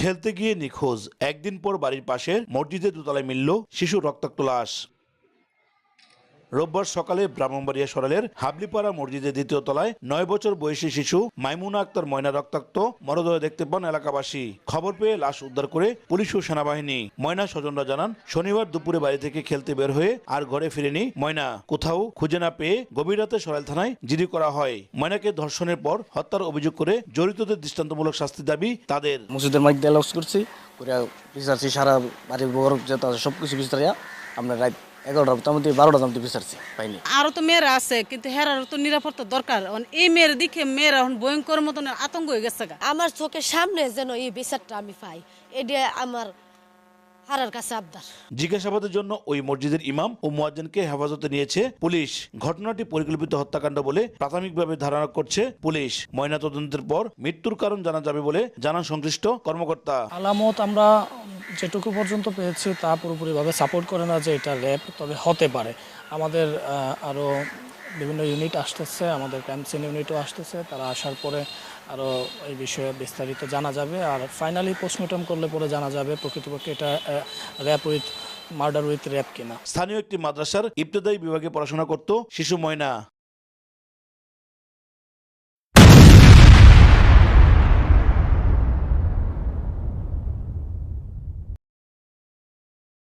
খেলতে গিয়ে নিখোঁজ। একদিন পর বাড়ির পাশে মসজিদের দোতলায় মিলল শিশু রক্তাক্ত লাশ। রোববার সকালে ব্রাহ্মণবাড়িয়া সরালের হাবলিপাড়া মসজিদের দ্বিতীয় তলায় নয় বছর বয়সী শিশু মাইমুনা আক্তার ময়না রক্তাক্ত মরদেহ দেখতে পান এলাকাবাসী। খবর পেয়ে লাশ উদ্ধার করে পুলিশ ও সেনাবাহিনী। ময়না স্বজনরা জানান, শনিবার দুপুরে বাড়ি থেকে খেলতে বের হয়ে আর ঘরে ফিরেনি ময়না। কোথাও খুঁজে না পেয়ে গভীর রাতে সরাইল থানায় জিডি করা হয়। ময়নাকে ধর্ষণের পর হত্যার অভিযোগ করে জড়িতদের দৃষ্টান্তমূলক শাস্তি দাবি তাদের। মসজিদের মধ্যে লস করছি সারা বাড়ির আছে সব আমরা রাত এগারোটার মধ্যে বারোটার মধ্যে বিচারছি পাইনি। আরও তো মেয়েরা আছে কিন্তু হেরারও তো নিরাপত্তা দরকার। এই মেয়ের দিকে মেয়েরা এখন ভয়ঙ্কর মতন আতঙ্ক হয়ে গেছে আমার চোখের সামনে যেন এই বিচারটা আমি পাই এটা আমার হারার কাছে আবদার। জিজ্ঞাসাবাদের জন্য ওই মসজিদের ইমাম ও মুয়াজ্জিনকে হেফাজতে নিয়েছে পুলিশ। ঘটনাটি পরিকল্পিত হত্যাকাণ্ড বলে প্রাথমিকভাবে ধারণা করছে পুলিশ। ময়নাতদন্তের পর মৃত্যুর কারণ জানা যাবে বলে জানান সংশ্লিষ্ট কর্মকর্তা। আলামত আমরা যেটুকু পর্যন্ত পেয়েছি তা পুরোপুরিভাবে সাপোর্ট করে না যে এটা র্যাপ তবে হতে পারে। আমাদের আরও বিভিন্ন ইউনিট আসতেছে, আমাদের ক্যাম্পসিন ইউনিটও আসতেছে। তারা আসার পরে আরও এই বিষয়ে বিস্তারিত জানা যাবে। আর ফাইনালি পোস্টমর্টম করলে পরে জানা যাবে প্রকৃতপক্ষে এটা rape with murder with rape কিনা। স্থানীয় একটি মাদ্রাসার ইবতদায়ী বিভাগে পড়াশোনা করত শিশু ময়না।